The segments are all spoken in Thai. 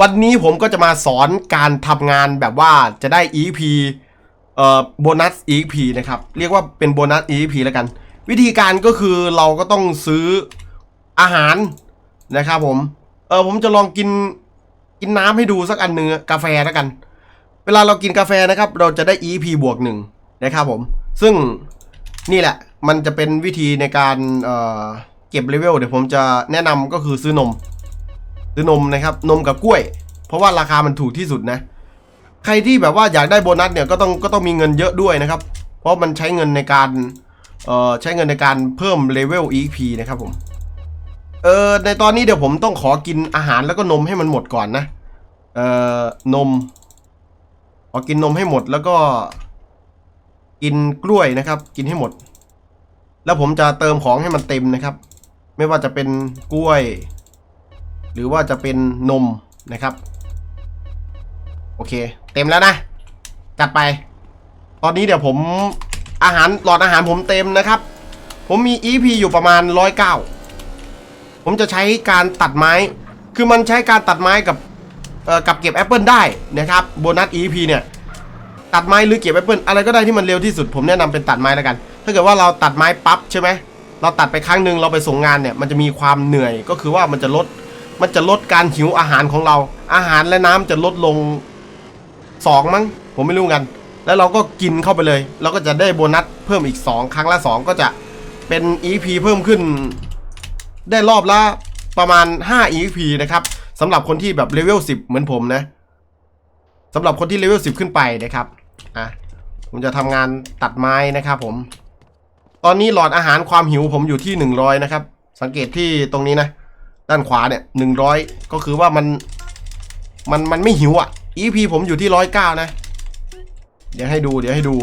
วันนี้ผมก็จะมาสอนการทำงานแบบว่าจะได้ EP เอ่อโบนัส EP นะครับ เรียกว่าเป็นโบนัส EP แล้วกัน วิธีการก็คือเราก็ต้องซื้ออาหารนะครับผม เออผมจะลองกินกินน้ำให้ดูสักอันหนึ่งอกาแฟแล้วกัน เวลาเรากินกาแฟนะครับ เราจะได้ EP บวกหนึ่งนะครับผม ซึ่งนี่แหละมันจะเป็นวิธีในการเออเก็บเลเวลเดี๋ยวผมจะแนะนำก็คือซื้อนม ซื้อนมนะครับนมกับกล้วย เพราะว่าราคามันถูกที่สุดนะ ใครที่แบบว่าอยากได้โบนัสเนี่ยก็ต้องก็ต้องมีเงินเยอะด้วยนะครับ เพราะมันใช้เงินในการเอ่อใช้เงินในการเพิ่มเลเวล EP นะครับผมเออในตอนนี้เดี๋ยวผมต้องขอกินอาหารแล้วก็นมให้มันหมดก่อนนะเอ่อนมขอกินนมให้หมดแล้วก็ กินกล้วยนะครับ กินให้หมด แล้วผมจะเติมของให้มันเต็มนะครับ ไม่ว่าจะเป็นกล้วย หรือว่าจะเป็นนมนะครับ โอเค เต็มแล้วนะ จัดไป ตอนนี้เดี๋ยวผมอาหารหลอดอาหารผมเต็มนะครับ ผมมี EP อยู่ประมาณร้อยเก้าผมจะใช้การตัดไม้ คือมันใช้การตัดไม้กับเอ่อกับเก็บแอปเปิลได้นะครับโบนัส EP เนี่ยตัดไม้หรือเก็บแอปเปิลอะไรก็ได้ที่มันเร็วที่สุดผมแนะนำเป็นตัดไม้แล้วกัน ถ้าเกิดว่าเราตัดไม้ปั๊บใช่ไหมเราตัดไปครั้งหนึ่งเราไปส่งงานเนี่ยมันจะมีความเหนื่อยก็คือว่ามันจะลด มันจะลดการหิวอาหารของเรา อาหารและน้ำจะลดลงสองมั้ง ผมไม่รู้กัน แล้วเราก็กินเข้าไปเลย เราก็จะได้โบนัสเพิ่มอีก 2 ครั้งละ 2 ก็จะเป็น EP เพิ่มขึ้น ได้รอบละประมาณ 5 EP นะครับสำหรับคนที่แบบเลเวล10 เหมือนผมนะสำหรับคนที่เลเวล10 ขึ้นไปนะครับอะผมจะทำงานตัดไม้นะครับผม ตอนนี้หลอดอาหารความหิวผมอยู่ที่ 100 นะครับ สังเกตที่ตรงนี้นะ ด้านขวาเนี่ยหนึ่งร้อยก็คือว่ามันมันมันไม่หิวอะ EP ผมอยู่ที่ร้อยเก้านะ เดี๋ยวให้ดูเดี๋ยวให้ดู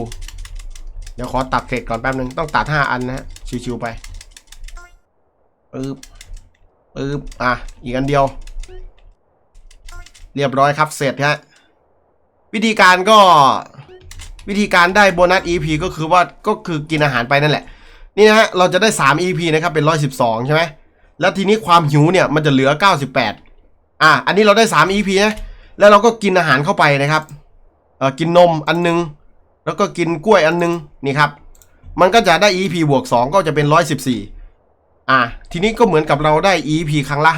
เดี๋ยวขอตัดเสร็จก่อนแป๊บนึงต้องตัดห้าอันนะฮะชิวๆไปปึ๊บปึ๊บอะ อีกอันเดียว เรียบร้อยครับเสร็จฮะวิธีการก็วิธีการได้โบนัส EP ก็คือว่าก็คือกินอาหารไปนั่นแหละ นี่นะฮะเราจะได้ 3 EP นะครับเป็น 112 ใช่ไหม แล้วทีนี้ความหิวเนี่ยมันจะเหลือ 98 อะ อันนี้เราได้ 3 EP นะ แล้วเราก็กินอาหารเข้าไปนะครับ เอ่อกินนมอันนึง แล้วก็กินกล้วยอันนึง นี่ครับ มันก็จะได้ EP บวก 2 ก็จะเป็น 114 อะ ทีนี้ก็เหมือนกับเราได้ EP ครั้งละ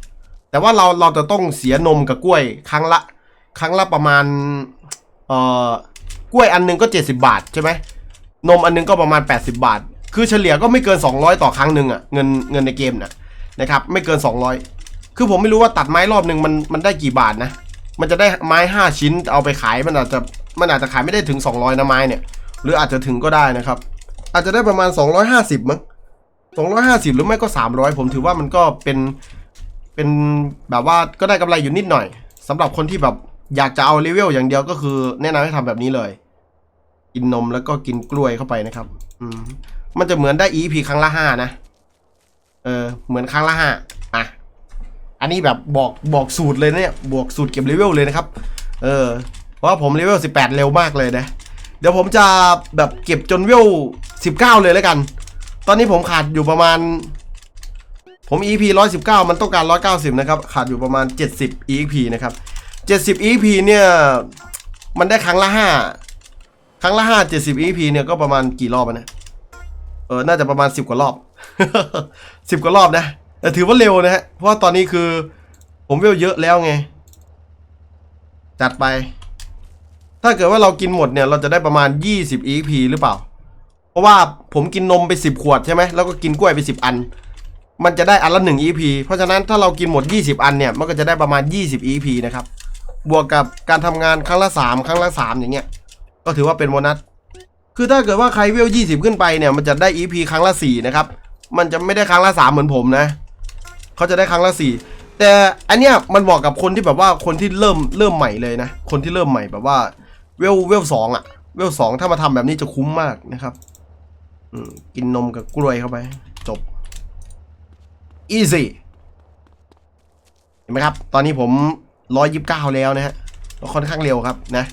5 แต่ว่าเราเราจะต้องเสียนมกับกล้วยครั้งละ ครั้งละประมาณ เอ่อกล้วยอันนึงก็ 70 บาทใช่ไหม นมอันนึงก็ประมาณ 80 บาท คือเฉลี่ยก็ไม่เกิน 200 ต่อครั้งหนึ่งอะเงินเงินในเกมน่ะ นะครับไม่เกิน 200 คือผมไม่รู้ว่าตัดไม้รอบหนึ่งมันมันได้กี่บาทนะ มันจะได้ไม้ 5 ชิ้นเอาไปขายมันอาจจะมันอาจจะขายไม่ได้ถึง 200นะไม้เนี่ย หรืออาจจะถึงก็ได้นะครับ อาจจะได้ประมาณ 250 มั้ง 250 หรือไม่ก็ 300 ผมถือว่ามันก็เป็นเป็นแบบว่าก็ได้กำไรอยู่นิดหน่อยสำหรับคนที่แบบอยากจะเอาเลเวลอย่างเดียวก็คือ แนะนำให้ทำแบบนี้เลย กินนมแล้วก็กินกล้วยเข้าไปนะครับ อืมมันจะเหมือนได้ EP ครั้งละห้านะ เออเหมือนครั้งละห้าอะอันนี้แบบบอกบอกสูตรเลยนะเนี่ยบวกสูตรเก็บเลเวลเลยนะครับ เออเพราะว่าผมเลเวลสิบแปดเร็วมากเลยนะเดี๋ยวผมจะแบบเก็บจนเวลสิบเก้าเลยแล้วกัน ตอนนี้ผมขาดอยู่ประมาณ ผม EP ร้อยสิบเก้ามันต้องการร้อยเก้าสิบนะครับ ขาดอยู่ประมาณเจ็ดสิบ EP นะครับเจ็ดสิบ EP เนี่ย มันได้ครั้งละห้าครั้งละห้าเจ็ดสิบ EP เนี่ยก็ประมาณกี่รอบอะนะ เออ น่าจะประมาณสิบกว่ารอบสิบกว่ารอบนะ แต่ถือว่าเร็วนะฮะ เพราะว่าตอนนี้คือ ผมเวลเยอะแล้วไง จัดไป ถ้าเกิดว่าเรากินหมดเนี่ย เราจะได้ประมาณ 20 EP หรือเปล่า เพราะว่าผมกินนมไป 10 ขวดใช่ไหม แล้วก็กินกล้วยไป 10 อัน มันจะได้อันละ 1 EP เพราะฉะนั้นถ้าเรากินหมด 20 อันเนี่ย มันก็จะได้ประมาณ 20 EP นะครับ บวกกับการทำงานครั้งละ 3 ครั้งละ 3 อย่างเงี้ย ก็ถือว่าเป็นโบนัส คือถ้าเกิดว่าใครเวลยี่สิบขึ้นไปเนี่ยมันจะได้ EP ครั้งละสี่นะครับ มันจะไม่ได้ครั้งละสามเหมือนผมนะ เขาจะได้ครั้งละสี่แต่อันเนี้ยมันบอกกับคนที่แบบว่าคนที่เริ่มเริ่มใหม่เลยนะ คนที่เริ่มใหม่แบบว่าเวลเวลสองอะเวลสองถ้ามาทำแบบนี้จะคุ้มมากนะครับอืกินนมกับกล้วยเข้าไป จบ easy เห็นไหมครับ ตอนนี้ผมร้อยยิบเก้าแล้วนะฮะค่อนข้างเร็วครับนะ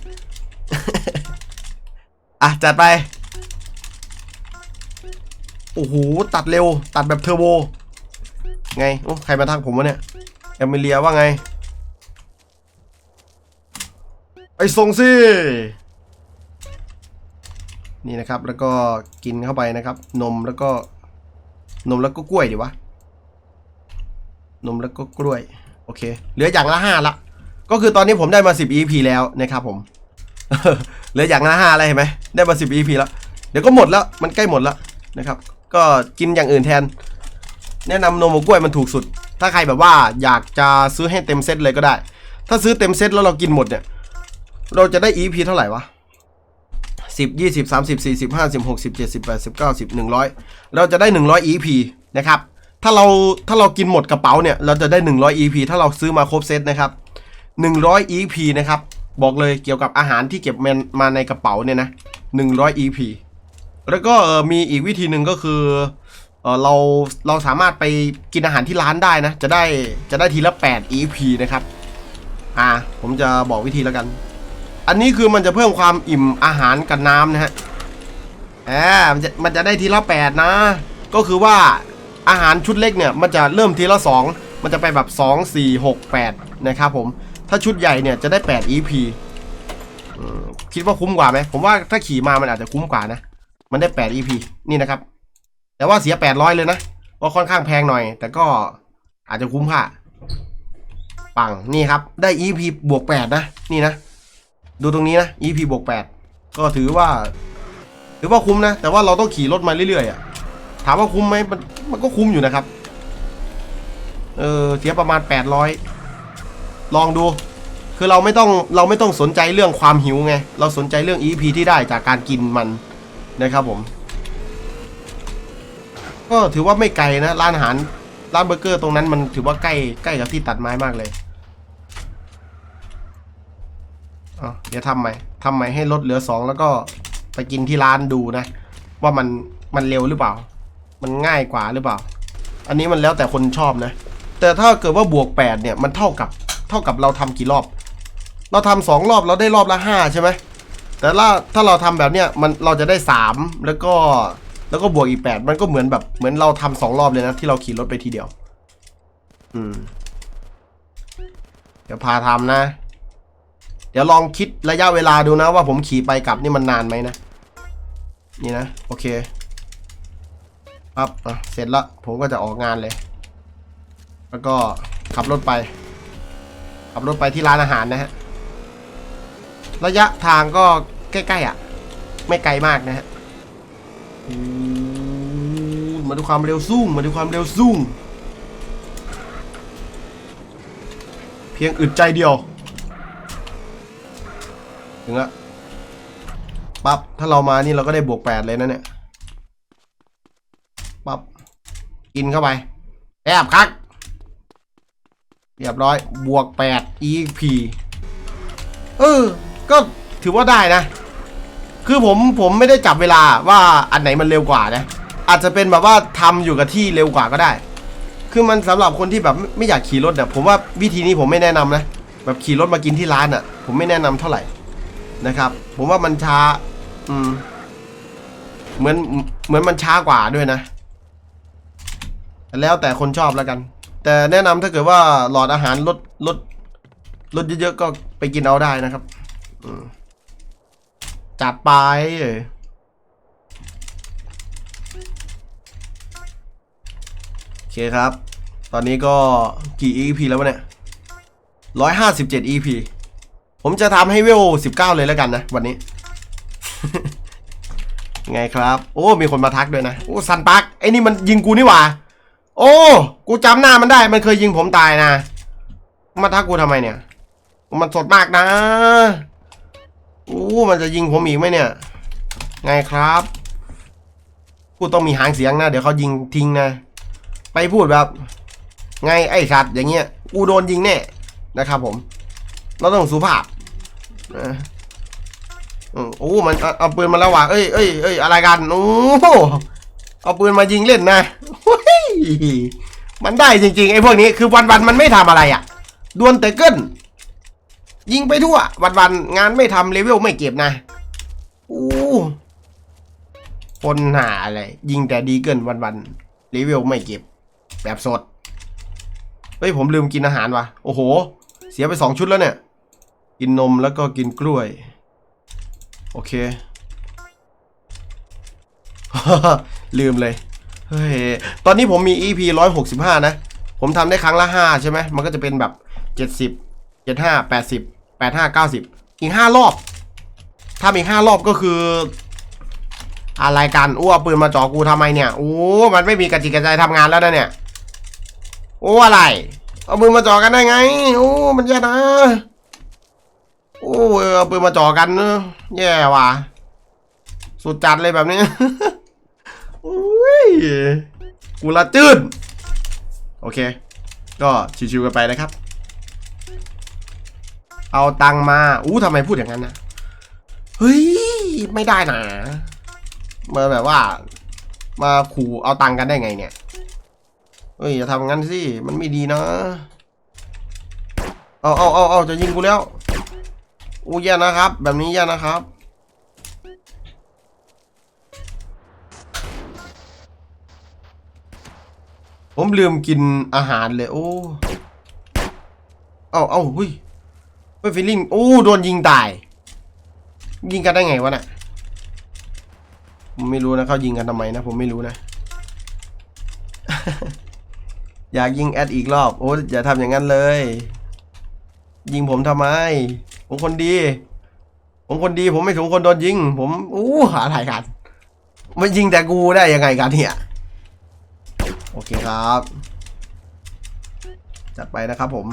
อะ จัดไป โอ้โห ตัดเร็ว ตัดแบบเทอร์โบ ไง โอ้ใครมาทักผมวะเนี่ย แอมเมเลียว่าไง ไอ้ทรงสิ นี่นะครับ แล้วก็กินเข้าไปนะครับ นมแล้วก็ นมแล้วก็กล้วยดีวะ นมแล้วก็กล้วย โอเค เหลืออย่างละห้าละ ก็คือตอนนี้ผมได้มา 10 EP แล้วนะครับผม เหลืออย่างละห้าอะไรเห็นไหมได้มา10 EP แล้ว เดี๋ยวก็หมดแล้วมันใกล้หมดแล้วนะครับ ก็กินอย่างอื่นแทน แนะนำนมกับกล้วยมันถูกสุด ถ้าใครแบบว่าอยากจะซื้อให้เต็มเซตเลยก็ได้ ถ้าซื้อเต็มเซตแล้วเรากินหมดเนี่ย เราจะได้ EP เท่าไหร่วะสิบยี่สิบสามสิบสี่สิบห้าสิบหกสิบเจ็ดสิบแปดสิบเก้าสิบหนึ่งร้อยเราจะได้หนึ่งร้อย EP นะครับถ้าเราถ้าเรากินหมดกระเป๋าเนี่ย เราจะได้หนึ่งร้อย EP ถ้าเราซื้อมาครบเซตนะครับหนึ่งร้อย EP นะครับ บอกเลยเกี่ยวกับอาหารที่เก็บมาในกระเป๋าเนี่ยนะหนึ่งร้อย EP แล้วก็มีอีกวิธีหนึ่งก็คือเอเราเราสามารถไปกินอาหารที่ร้านได้นะ จะได้จะได้ทีละ 8 EP นะครับ อ่า ผมจะบอกวิธีแล้วกัน อันนี้คือมันจะเพิ่มความอิ่มอาหารกับน้ำนะฮะแหมมันจะมันจะได้ทีละแปดนะ ก็คือว่าอาหารชุดเล็กเนี่ย มันจะเริ่มทีละสองมันจะไปแบบสองสี่หกแปดนะครับผม ถ้าชุดใหญ่เนี่ยจะได้แปด EP คิดว่าคุ้มกว่าไหม ผมว่าถ้าขี่มามันอาจจะคุ้มกว่านะ มันได้แปด EP นี่นะครับ แต่ว่าเสียแปดร้อยเลยนะก็ค่อนข้างแพงหน่อย แต่ก็อาจจะคุ้มค่าปังนี่ครับ ได้ EP บวกแปดนะ นี่นะ ดูตรงนี้นะ EP บวกแปดก็ถือว่า ถือว่าคุ้มนะ แต่ว่าเราต้องขี่รถมาเรื่อยๆอะถามว่าคุ้มไหมมันมันก็คุ้มอยู่นะครับ เออเสียประมาณแปดร้อย ลองดู คือเราไม่ต้องเราไม่ต้องสนใจเรื่องความหิวไง เราสนใจเรื่อง EP ที่ได้จากการกินมันนะครับผม ก็ถือว่าไม่ไกลนะ ร้านอาหารร้านเบอร์เกอร์ตรงนั้นมันถือว่าใกล้ใกล้กับที่ตัดไม้มากเลยอะเดี๋ยวทำใหม่ทำใหม่ให้ลดเหลือสองแล้วก็ไปกินที่ร้านดูนะ ว่ามันมันเร็วหรือเปล่า มันง่ายกว่าหรือเปล่า อันนี้มันแล้วแต่คนชอบนะ แต่ถ้าเกิดว่าบวกแปดเนี่ย มันเท่ากับ เท่ากับเราทำกี่รอบ เราทำสองรอบเราได้รอบละห้าใช่ไหมแต่ละถ้าเราทำแบบเนี้ยมันเราจะได้สามแล้วก็แล้วก็บวกอีกแปดมันก็เหมือนแบบเหมือนเราทำสองรอบเลยนะที่เราขี่รถไปทีเดียว อืม เดี๋ยวพาทำนะ เดี๋ยวลองคิดระยะเวลาดูนะว่าผมขี่ไปกลับนี่มันนานไหมนะนี่นะโอเคปั๊บอะเสร็จแล้วผมก็จะออกงานเลย แล้วก็ขับรถไป ขับรถไปที่ร้านอาหารนะฮะ ระยะทางก็ใกล้ๆอะ ไม่ไกลมากนะฮะมาดูความเร็วซูมมาดูความเร็วซูมเพียงอึดใจเดียว ถึงละปั๊บถ้าเรามานี่เราก็ได้บวกแปดเลยนะเนี่ยปั๊บกินเข้าไปแอบคัก เรียบร้อยบวกแปด EP เออ ก็ถือว่าได้นะ คือผมผมไม่ได้จับเวลาว่าอันไหนมันเร็วกว่านะ อาจจะเป็นแบบว่าทำอยู่กับที่เร็วกว่าก็ได้ คือมันสำหรับคนที่แบบไม่อยากขี่รถเนี่ยผมว่าวิธีนี้ผมไม่แนะนำนะ แบบขี่รถมากินที่ร้านอะ ผมไม่แนะนำเท่าไหร่นะครับ ผมว่ามันช้า อืม เหมือนเหมือนมันช้ากว่าด้วยนะ แล้วแต่คนชอบแล้วกัน แต่แนะนำถ้าเกิดว่าหลอดอาหารลดลดลดเยอะๆก็ไปกินเอาได้นะครับจัดไปโอเคครับ ตอนนี้ก็กี่ EP แล้ววะเนี่ยร้อยห้าสิบเจ็ด EP ผมจะทำให้เวลสิบเก้าเลยแล้วกันนะ วันนี้ ไงครับ โอ้ มีคนมาทักด้วยนะ โอ้ซันปักไอ้นี่มันยิงกูนี่หว่า โอ้ กูจำหน้ามันได้ มันเคยยิงผมตายนะ มาทักกูทำไมเนี่ย มันสดมากนะโอ้มันจะยิงผมอีกไหมเนี่ย ไงครับ กูต้องมีหางเสียงนะ เดี๋ยวเขายิงทิ้งนะ ไปพูดแบบ ไงไอ้สัตว์อย่างเงี้ย กูโดนยิงแน่นะครับผม เราต้องสุภาพโอ้มันเอาปืนมาแล้วว่ะเอ้ยเอ้ยเอ้ยอะไรกัน โอ้โหเอาปืนมายิงเล่นนะ มันได้จริงๆไอ้พวกนี้คือวันๆมันไม่ทำอะไรอะดวลแต่เกินยิงไปทั่ว วันๆงานไม่ทำเลเวลไม่เก็บนะโอ้คนหาอะไรยิงแต่ดีเกินวันๆเลเวลไม่เก็บ แบบสดเฮ้ยผมลืมกินอาหารวะโอ้โห เสียไปสองชุดแล้วเนี่ย กินนมแล้วก็กินกล้วย โอเค ลืมเลย เฮ้ย ตอนนี้ผมมี EP 165นะ ผมทำได้ครั้งละ5ใช่ไหม มันก็จะเป็นแบบ70 75 80 85 90อีก5รอบถ้าอีก5รอบก็คือ อะไรกันอ้วปืนมาจ่อกูทำไมเนี่ย โอ้ มันไม่มีกระจิกกระใจทำงานแล้วนะเนี่ย โอ้อะไร เอาปืนมาจ่อกันได้ไง โอ้ มันแย่นะ โอ้เอาปืนมาจ่อกันเนอะแย่ว่ะ สุดจัดเลยแบบนี้ กูละจืดโอเค ก็ชิวๆกันไปนะครับ เอาตังมา อู้ทำไมพูดอย่างนั้นนะเฮ้ย ไม่ได้นะมาแบบว่า มาขู่เอาตังกันได้ไงเนี่ย เฮ้ยอย่าทำงั้นสิ มันไม่ดีนะ เอาเอาเอาเอาจะยิงกูแล้วอู้แย่นะครับ แบบนี้แย่นะครับ ผมลืมกินอาหารเลย โอ้ เอาเอาหุ้ยเฮ้ยฟิลลิ่งโอ้ โดนยิงตาย ยิงกันได้ไงวะน่ะผมไม่รู้นะเขายิงกันทำไมนะ ผมไม่รู้นะ อยากยิงแอดอีกรอบ โอ้อย่าทำอย่างนั้นเลย ยิงผมทำไม ผมคนดี ผมคนดี ผมไม่สมควรโดนยิง ผม อู้หาถ่ายกันมันยิงแต่กูได้ยังไงกันเนี่ย เคครับ จัดไปนะครับผม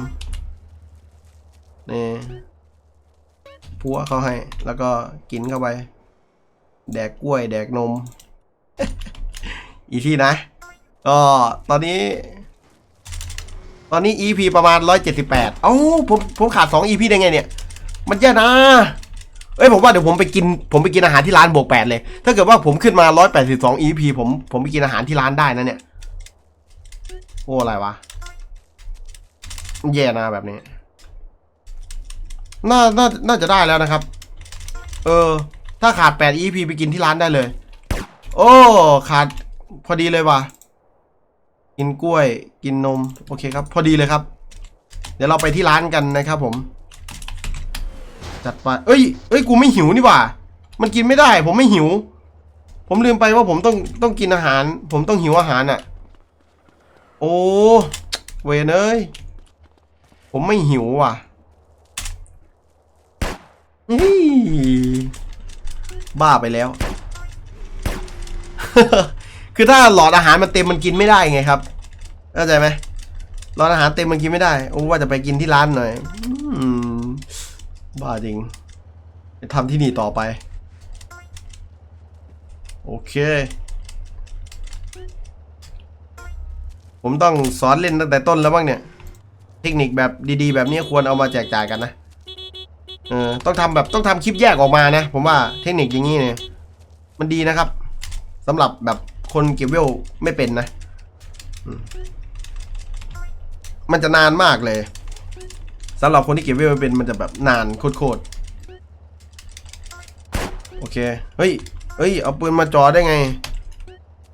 นี่พัวเขาให้ แล้วก็กินเข้าไป แดกกล้วย แดกนม อีที่นะ ก็ตอนนี้ ตอนนี้ EP ประมาณ 178 เอ้าผมผมขาด 2 EP ได้ไงเนี่ย มันแย่นะเอ้ยผมว่าเดี๋ยวผมไปกินผมไปกินอาหารที่ร้านบวกแปดเลย ถ้าเกิดว่าผมขึ้นมา 182 EP ผมผมไปกินอาหารที่ร้านได้นะเนี่ย โอ้อะไรวะแย่นะแบบนี้ น่า น่า น่าจะได้แล้วนะครับ เออ ถ้าขาด 8 EP ไปกินที่ร้านได้เลย โอ้ ขาดพอดีเลยว่ะ กินกล้วย กินนม โอเคครับ พอดีเลยครับ เดี๋ยวเราไปที่ร้านกันนะครับผม จัดไป เอ้ย เอ้ย กูไม่หิวนี่ว่ามันกินไม่ได้ ผมไม่หิว ผมลืมไปว่าผมต้อง ต้องกินอาหาร ผมต้องหิวอาหารอะ โอ้เวนเอ้ย ผมไม่หิวว่ะอี้บ้าไปแล้ว คือถ้าหลอดอาหารมันเต็มมันกินไม่ได้ไงครับเข้าใจไหมหลอดอาหารเต็มมันกินไม่ได้โอ้ว่าจะไปกินที่ร้านหน่อยอบ้าจริงจะทำที่นี่ต่อไป โอเค ผมต้องสอนเล่นตั้งแต่ต้นแล้วบ้างเนี่ย เทคนิคแบบดีๆ แบบนี้ควรเอามาแจกจ่ายกันนะ เออ ต้องทำแบบต้องทำคลิปแยกออกมานะ ผมว่าเทคนิคอย่างนี้เนี่ย มันดีนะครับสำหรับแบบคนเก็บเวลไม่เป็นนะ มันจะนานมากเลยสำหรับคนที่เก็บเวลไม่เป็นมันจะแบบนานโคตรๆโอเค เฮ้ย เฮ้ย เอาปืนมาจ่อได้ไง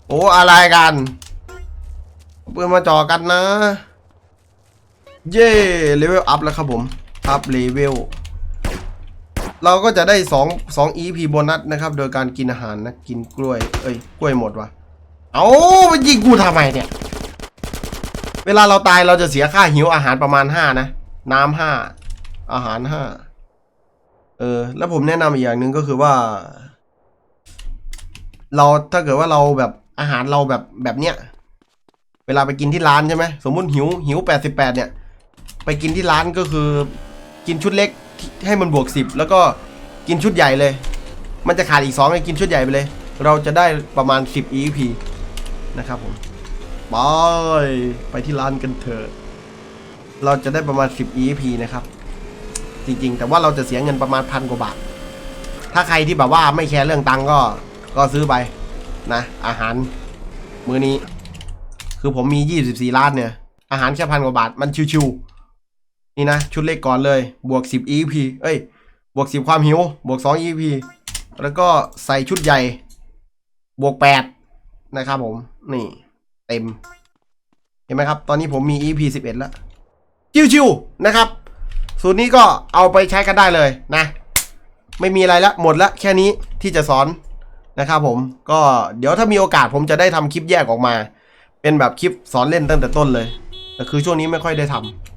โอ้ อะไรกัน ปืนมาจ่อกันนะ เย่เลเวลอัพแล้วครับผม อัพเลเวล เราก็จะได้2 2 EP โบนัสนะครับ โดยการกินอาหารนะ กินกล้วย เอ้ย กล้วยหมดวะเอาไปยิงกูทำไมเนี่ย เวลาเราตายเราจะเสียค่าหิวอาหารประมาณ 5 นะ น้ำห้า อาหารห้า เออ แล้วผมแนะนำอีกอย่างหนึ่งก็คือว่า เราถ้าเกิดว่าเราแบบอาหารเราแบบแบบเนี้ย เวลาไปกินที่ร้านใช่ไหมสมมุติหิวหิวแปดสิบแปดเนี่ย ไปกินที่ร้านก็คือ กินชุดเล็กให้มันบวกสิบแล้วก็กินชุดใหญ่เลย มันจะขาดอีกสองให้กินชุดใหญ่ไปเลย เราจะได้ประมาณสิบ EP นะครับผมไปไปที่ร้านกันเถอะเราจะได้ประมาณสิบ EP นะครับ จริงๆ แต่ว่าเราจะเสียเงินประมาณพันกว่าบาท ถ้าใครที่แบบว่าไม่แคร์เรื่องตังก็ก็ซื้อไปนะ อาหารมื้อนี้ คือผมมียี่สิบสี่ล้านเนี่ย อาหารแค่พันกว่าบาท มันชิวๆ นี่นะ ชุดเลขก่อนเลย บวกสิบ EP เอ้ย บวกสิบความหิว บวกสอง EP แล้วก็ใส่ชุดใหญ่ บวกแปดนะครับผม นี่ เต็ม เห็นไหมครับ ตอนนี้ผมมี EP สิบเอ็ดแล้ว ชิวๆ นะครับ สูตรนี้ก็เอาไปใช้กันได้เลยนะ ไม่มีอะไรละ หมดละ แค่นี้ที่จะสอนนะครับผม ก็เดี๋ยวถ้ามีโอกาสผมจะได้ทำคลิปแยกออกมา เป็นแบบคลิปสอนเล่นตั้งแต่ต้นเลย แต่คือช่วงนี้ไม่ค่อยได้ทำ